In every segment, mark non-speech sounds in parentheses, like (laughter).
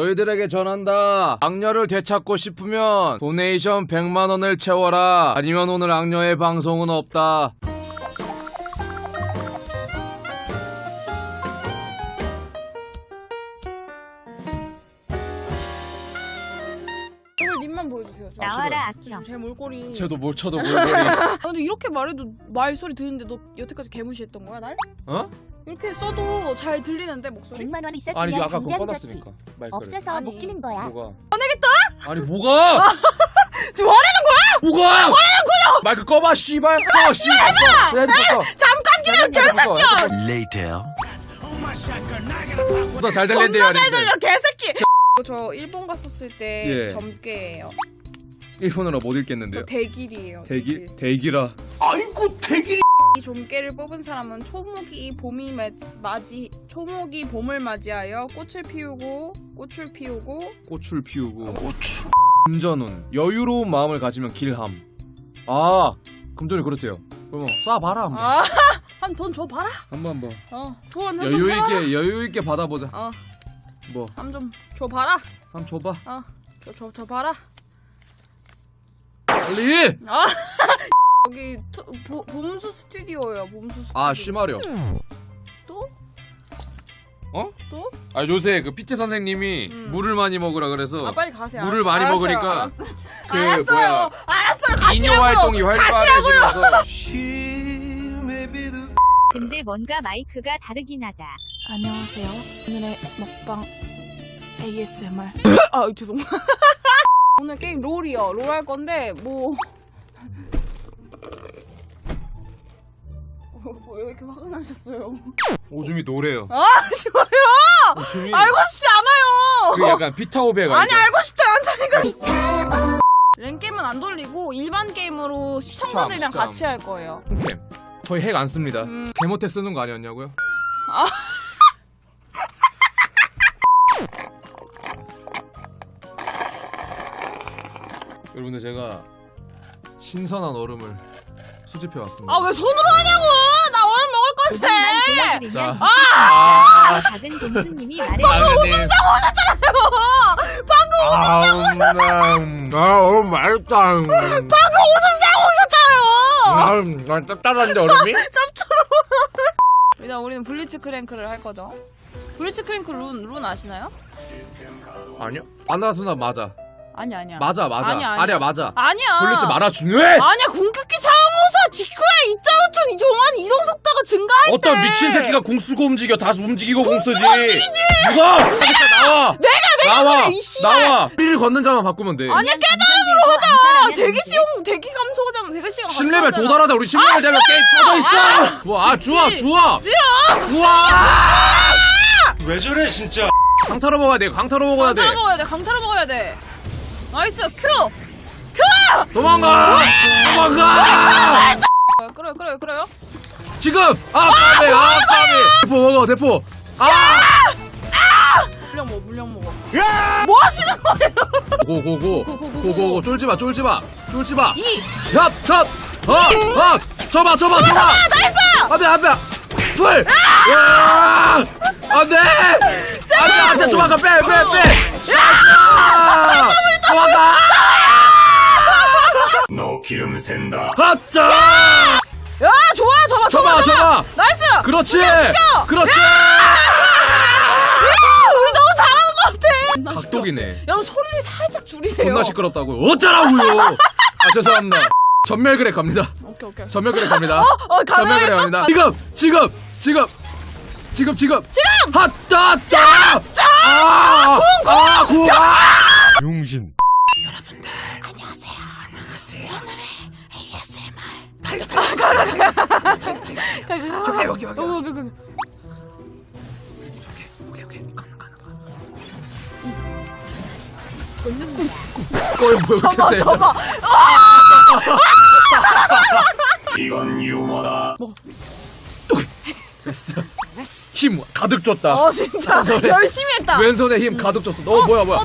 너희들에게 전한다. 악녀를 되찾고 싶으면 도네이션 100만 원을 채워라. 아니면 오늘 악녀의 방송은 없다. 오늘 님만 보여주세요. 저. 나와라 악형. 제 몰골이. 쟤도 뭘 쳐도 몰골이. 아, 근데 이렇게 말해도 말 소리 듣는데 너 여태까지 개무시했던 거야 날? 어? 이렇게 써도 잘 들리는데 목소리? 100만 원 있었으면 아니 이거 아까 그거 당장 줬지. 꺼놨으니까. 없어서 아니. 목 찌는 거야. 뭐가? 꺼내겠다? 아니 뭐가? (laughs) 지금 화내는 거야? 뭐가? 꺼내는 거야! 마이크 꺼봐 씨발. 꺼 씨발. 꺼. 핸드폰 꺼. 잠깐 기다려 개새끼야! Later. 보다 잘 들린대요. 존나 잘. 들려 개새끼! 저 일본 갔었을 때 예. 점괘예요. 일본어로 못저 읽겠는데요. 대길이에요. 대기 대기라. 이 좀깨를 뽑은 사람은 초목이 봄이 마- 맞이 초목이 봄을 맞이하여 꽃을 피우고 꽃을 피우고 꽃을 피우고. 고추. 금전운 여유로운 마음을 가지면 길함. 아 금전이 그렇대요. 그러면 쏴봐라 한번. 아, (laughs) 한 돈 줘 봐라. 한번 한번. 어, 돈한좀 여유. 있게 여유 있게 받아보자. 어, 뭐? 한 좀 줘 봐라. 한 번 줘봐. 어, 줘, 줘, 줘 봐라. 빨리! 아, (laughs) 여기 투, 보, 봄수 스튜디오예요. 봄수 스튜디오. 아 씨마려 또? 어? 또? 아 요새 그 PT 선생님이 음. 물을 많이 먹으라 그래서 아 빨리 가세요. 물을 알았어요. 많이 알았어요. 먹으니까 알았어요. 그 알았어요. 뭐야 알았어요. 인여 가시라고. 활동이 활발해지면서 (laughs) 근데 뭔가 마이크가 다르긴 하다. 안녕하세요. 오늘의 먹방 ASMR. (laughs) 아 죄송. 오늘 게임 롤이요. 롤 할 건데 뭐. 왜 이렇게 화가 나셨어요? 오줌이 노래요 아 좋아요. 오줌이 알고 싶지 않아요. 그 약간 피타오베가 아니. 알고 싶지 않다니까. 랭 게임은 안 돌리고 일반 게임으로 시청자들이랑 시청. 같이 할 거예요. 저희 핵 안 씁니다 음. 데모텍 쓰는 거 아니었냐고요? (laughs) 여러분들 제가 신선한 얼음을 수집해 왔습니다. 아 왜 손으로 하냐고? 나 얼음 먹을 건데. 보여드리면 자, 아! 작은 공주님이 말해 오줌 싸고 방금 오셨잖아요. 아, 얼음 맛있다. (laughs) 방금 오줌 싸고 오셨잖아요. 아, 짭짤한데 얼음이? (laughs) 짭조름. 일단 우리는 블리츠 크랭크를 할 거죠. 블리츠 크랭크 룬, 룬 아시나요? 아니요. 아나수나 맞아. 아니 아니야. 맞아, 맞아. 아니야, 아니야. 아니야, 맞아. 아니야. 블리츠 말아 중요해. 아니야 궁극기 상호사 직후에 이자우툰 이 종한 이동 속도가 증가할 때. 어떤 미친 새끼가 공 쓰고 움직여 다시 움직이고 공 쓰지. 누가? 그러니까 나와. 내가 내가 나와. 그래, 이 씨발. 나와. 삘 걷는 자만 바꾸면 돼. 아니야 깨달음으로 아, 대기 시용 대기 감소잖아. 대기 시간 10레벨 도달하자. 우리 10레벨 되면 게임 터져 있어. 좋아, 아, 좋아. 좋아. 좋아. 왜 저래 진짜? 강타로 먹어야 돼. 강타로 먹어야 돼. 강타로 먹어야 돼. 강타로 먹어야 돼. 나이스 큐. 도망가. 도망가. 아, 끌어요 끌어요 끌어요. 지금. 아, 까비. 아, 까비. 대포 먹어. 대포. 아. 물량 먹어 물량 먹어. 뭐 하시는 거예요? 고고고. 고고고. 쫄지 마. 쫄지 마. 쫄지 마. 이. 샵, 샵. 어, 어. 쳐봐, 쳐봐, 쳐봐. 나이스. 안 돼, 안 돼. 풀. 야! 안 돼. 안 돼, 안 돼. 도망가. 빼, 빼, 빼. 야! 도망가. 너 기름 샌다. 가자. 야 좋아 좋아 쳐봐, 쳐봐. 나이스. 그렇지. 그렇지. 우리 너무 잘하는 것 같아. 각독이네. 여러분 소리를 살짝 줄이세요. 존나 시끄럽다고요. 어쩌라고요. 아 죄송합니다. 전멸그래 갑니다. 오케이 오케이. 전멸그래 갑니다. 어 전멸그래 가능했어? 갑니다. 지금 지금 지금 지금 지금 지금 핫다 핫다. 아, 아, 구, 아. 용신. 가가 여기 여기 여기 여기. 거의 뭐 접어 접어. 이건 유머다. 됐어. 힘 가득 줬다. 어 진짜 소리. 열심히 했다. 왼손에 힘 가득 줬어. 너 뭐야 뭐야. 어,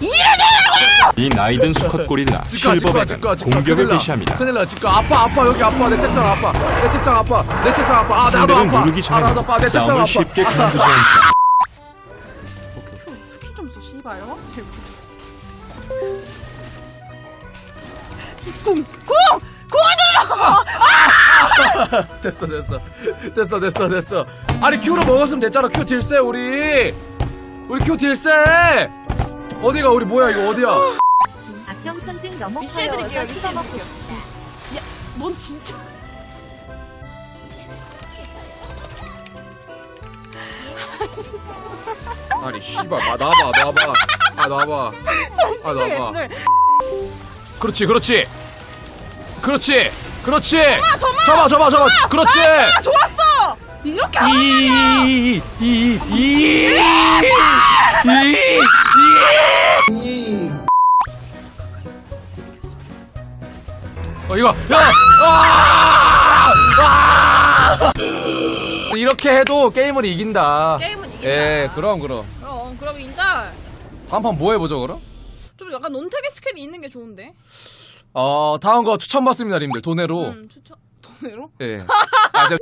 일어나라고! 이 나이든 수컷 고릴라 실버백은 공격을 개시합니다. 큰일 나 지금. 아빠 아빠 여기 아빠 내 책상 아빠 내 책상 아빠 내 책상 아빠 아 나도 상대를 누르기 전에 아, 나도 아빠 내 는 책상 아빠 싸움을 쉽게 컨트롤한 채 휴, 스킨 좀 써, 씨발요. 꿍, 어? 꿍! 꿍을 눌러! 됐어 됐어. 됐어 됐어 됐어. 아니 큐로 먹었으면 됐잖아. 큐 딜세 우리. 우리 큐 딜세! 어디가 우리 뭐야 이거 어디야? 악경 천등 너무 파여서 씹어 먹고 싶다. 넌 진짜. (laughs) 아니 씨발 아, 놔봐 놔봐. 아 놔봐. 아 놔봐. 그렇지 그렇지. 그렇지 그렇지. 저마! 잡아 잡아 잡아 그렇지. 좋았어. 이렇게 하면 이이이이 이거. 야! 아! 아! 이렇게 해도 게임을 이긴다. 게임은 이긴다. 예, 그럼 그럼. 그럼 그럼 인자 다음 판 뭐 해보죠 그럼? 좀 약간 논태계 스캔이 있는 게 좋은데. 어 다음 거 추천 받습니다 님들 돈으로. 음 추천 돈으로? 예. (laughs) 아, 제가